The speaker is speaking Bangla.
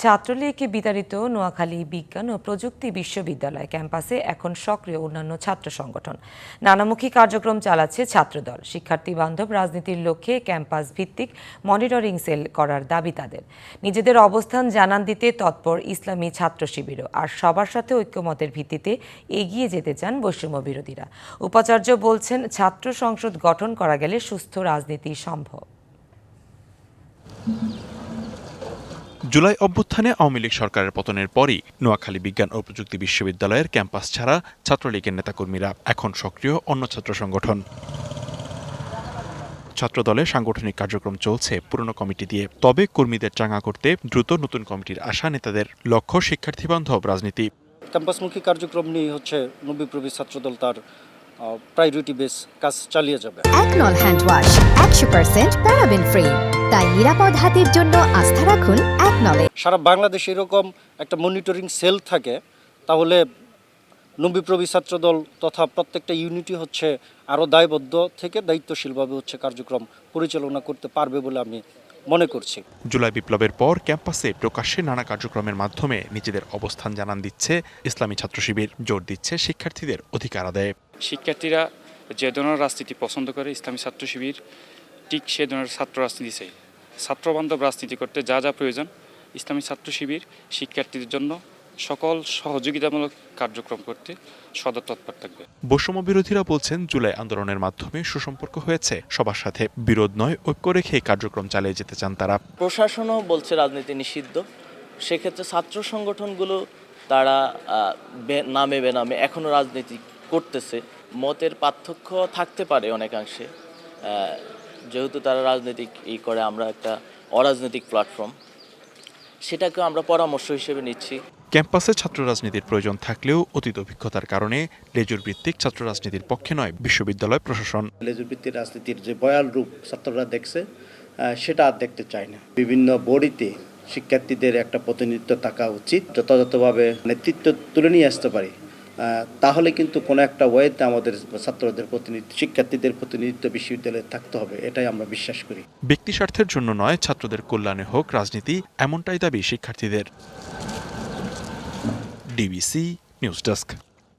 ছাত্রলীগকে বিতাড়িত নোয়াখালী বিজ্ঞান ও প্রযুক্তি বিশ্ববিদ্যালয় ক্যাম্পাসে এখন সক্রিয় অন্যান্য ছাত্র সংগঠন। নানামুখী কার্যক্রম চালাচ্ছে ছাত্রদল। শিক্ষার্থী বান্ধব রাজনীতির লক্ষ্যে ক্যাম্পাস ভিত্তিক মনিটরিং সেল করার দাবি তাদের। নিজেদের অবস্থান জানান দিতে তৎপর ইসলামী ছাত্র শিবিরও। আর সবার সাথে ঐক্যমতের ভিত্তিতে এগিয়ে যেতে চান বৈষম্য বিরোধীরা। উপাচার্য বলছেন, ছাত্র সংসদ গঠন করা গেলে সুস্থ রাজনীতি সম্ভব। জুলাই অভ্যুত্থানে আওয়ামী লীগ সরকারের পতনের পরই নোয়াখালী বিজ্ঞান ও প্রযুক্তি বিশ্ববিদ্যালয়ের ক্যাম্পাস ছাড়া ছাত্রলীগের নেতাকর্মীরা এখন সক্রিয় অন্য ছাত্র সংগঠন। ছাত্রদলে সাংগঠনিক কার্যক্রম চলছে পুরনো কমিটি দিয়ে। তবে কর্মীদের চাঙা করতে দ্রুত নতুন কমিটির আশা নেতাদের লক্ষ্য শিক্ষার্থী বান্ধব রাজনীতি। ক্যাম্পাসমুখী কার্যক্রম নিয়ে হচ্ছে নবী প্রবী ছাত্রদল তার প্রায়োরিটি বেস কাজ চালিয়ে যাবে। একনল হ্যান্ড ওয়াশ একশো পার্সেন্ট প্যারাবেন ফ্রি তাই নিরাপদ হাতের জন্য আস্থা রাখুন একনলে সারা বাংলাদেশে এরকম একটা মনিটরিং সেল থাকে তাহলে নবী প্রবী ছাত্রদল তথা প্রত্যেকটা ইউনিটি হচ্ছে আরও দায়বদ্ধ থেকে দায়িত্বশীলভাবে হচ্ছে কার্যক্রম পরিচালনা করতে পারবে বলে আমি মনে করছি। জুলাই বিপ্লবের পর ক্যাম্পাসে প্রকাশ্যে নানা কার্যক্রমের মাধ্যমে নিজেদের অবস্থান জানান দিচ্ছে ইসলামী ছাত্র শিবির। জোর দিচ্ছে শিক্ষার্থীদের অধিকার আদায়ে। শিক্ষার্থীরা যে ধরনের রাজনীতি পছন্দ করে ইসলামী ছাত্র শিবির ঠিক সে ধরনের ছাত্র রাজনীতি চাই। ছাত্রবান্ধব রাজনীতি করতে যা যা প্রয়োজন ইসলামী ছাত্র শিবির শিক্ষার্থীদের জন্য সকল সহযোগিতামূলক কার্যক্রম করতে সদর তৎপর থাকবে। বৈষম্য বিরোধীরা বলছেন জুলাই আন্দোলনের মাধ্যমে সুসম্পর্ক হয়েছে। সবার সাথে বিরোধ নয় ঐক্য রেখে কার্যক্রম চালিয়ে যেতে চান তারা। প্রশাসনও বলছে রাজনীতি নিষিদ্ধ। সেক্ষেত্রে ছাত্র সংগঠনগুলো তারা নামে বেনামে এখনও রাজনীতি করতেছে মতের পার্থক্য থাকতে পারে অনেকাংশে। যেহেতু তারা রাজনৈতিক ই করে আমরা একটা অরাজনৈতিক প্ল্যাটফর্ম সেটাকে আমরা পরামর্শ হিসেবে নিচ্ছি। ক্যাম্পাসে ছাত্র রাজনীতির প্রয়োজন থাকলেও অতীত অভিজ্ঞতার কারণে লেজুর ভিত্তিক ছাত্র রাজনীতির পক্ষে নয় বিশ্ববিদ্যালয় প্রশাসন। লেজুর ভিত্তিক রাজনীতির যে বয়াল রূপ ছাত্ররা দেখছে সেটা আর দেখতে চায় না। বিভিন্ন বডিতে শিক্ষার্থীদের একটা প্রতিনিধিত্ব থাকা উচিত যথাযথভাবে নেতৃত্ব তুলে নিয়ে আসতে পারি। তাহলে কিন্তু কোনো একটা ওয়েতে আমাদের ছাত্রদের প্রতিনিধিত্ব শিক্ষার্থীদের প্রতিনিধিত্ব বিশ্ববিদ্যালয়ে থাকতে হবে, এটাই আমরা বিশ্বাস করি। ব্যক্তি স্বার্থের জন্য নয়, ছাত্রদের কল্যাণে হোক রাজনীতি, এমনটাই দাবি শিক্ষার্থীদের। DBC news desk.